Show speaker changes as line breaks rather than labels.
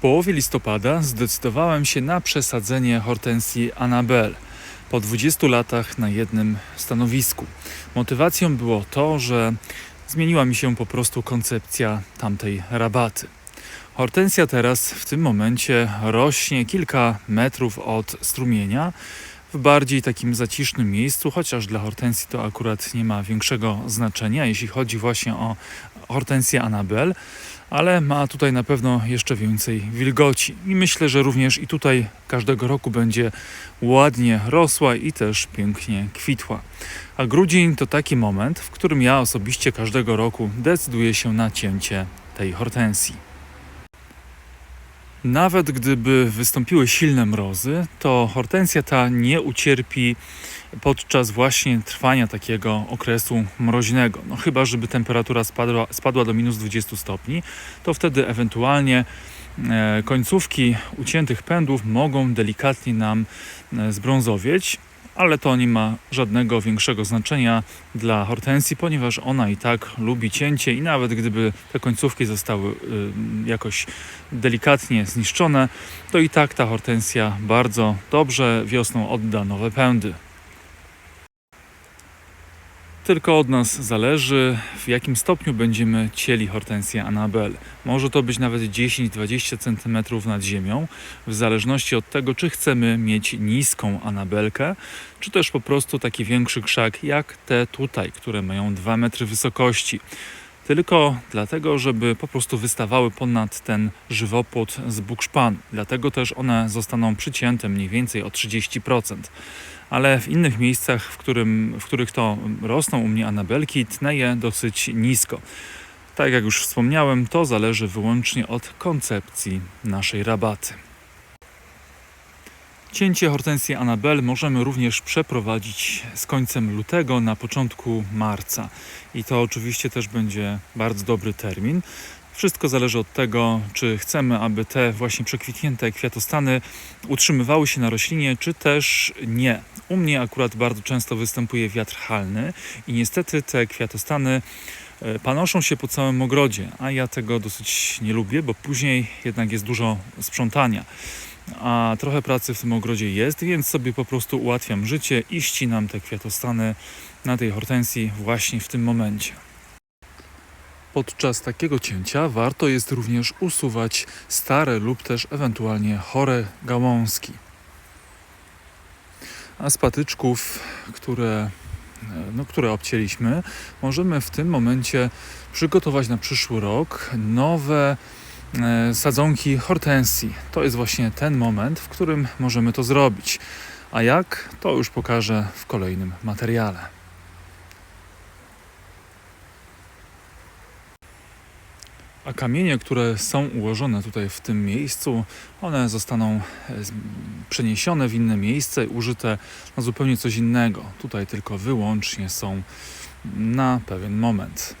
połowie listopada zdecydowałem się na przesadzenie hortensji Annabel po 20 latach na jednym stanowisku. Motywacją było to, że zmieniła mi się po prostu koncepcja tamtej rabaty. Hortensja teraz w tym momencie rośnie kilka metrów od strumienia bardziej takim zacisznym miejscu, chociaż dla hortensji to akurat nie ma większego znaczenia, jeśli chodzi właśnie o hortensję Annabel, ale ma tutaj na pewno jeszcze więcej wilgoci. I myślę, że również i tutaj każdego roku będzie ładnie rosła i też pięknie kwitła. A grudzień to taki moment, w którym ja osobiście każdego roku decyduję się na cięcie tej hortensji. Nawet gdyby wystąpiły silne mrozy, to hortensja ta nie ucierpi podczas właśnie trwania takiego okresu mroźnego. No chyba, żeby temperatura spadła, spadła do minus 20 stopni, to wtedy ewentualnie e, końcówki uciętych pędów mogą delikatnie nam e, zbrązowieć, ale to nie ma żadnego większego znaczenia dla hortensji, ponieważ ona i tak lubi cięcie i nawet gdyby te końcówki zostały y, jakoś delikatnie zniszczone, to i tak ta hortensja bardzo dobrze wiosną odda nowe pędy. Tylko od nas zależy, w jakim stopniu będziemy cieli hortensję Annabel. Może to być nawet 10-20 cm nad ziemią, w zależności od tego, czy chcemy mieć niską Annabelkę, czy też po prostu taki większy krzak, jak te tutaj, które mają 2 metry wysokości. Tylko dlatego, żeby po prostu wystawały ponad ten żywopłot z bukszpanu. Dlatego też one zostaną przycięte mniej więcej o 30% ale w innych miejscach, w, którym, w których to rosną u mnie anabelki, tnę je dosyć nisko. Tak jak już wspomniałem, to zależy wyłącznie od koncepcji naszej rabaty. Cięcie hortensji Anabel możemy również przeprowadzić z końcem lutego na początku marca. I to oczywiście też będzie bardzo dobry termin. Wszystko zależy od tego, czy chcemy, aby te właśnie przekwitnięte kwiatostany utrzymywały się na roślinie, czy też nie. U mnie akurat bardzo często występuje wiatr halny i niestety te kwiatostany e, panoszą się po całym ogrodzie, a ja tego dosyć nie lubię, bo później jednak jest dużo sprzątania. A trochę pracy w tym ogrodzie jest, więc sobie po prostu ułatwiam życie i ścinam te kwiatostany na tej hortensji właśnie w tym momencie. Podczas takiego cięcia warto jest również usuwać stare lub też ewentualnie chore gałązki. A z patyczków, które, no, które obcięliśmy, możemy w tym momencie przygotować na przyszły rok nowe e, sadzonki hortensji. To jest właśnie ten moment, w którym możemy to zrobić. A jak, to już pokażę w kolejnym materiale. A kamienie, które są ułożone tutaj w tym miejscu, one zostaną e, przeniesione w inne miejsce użyte na zupełnie coś innego. Tutaj tylko wyłącznie są na pewien moment.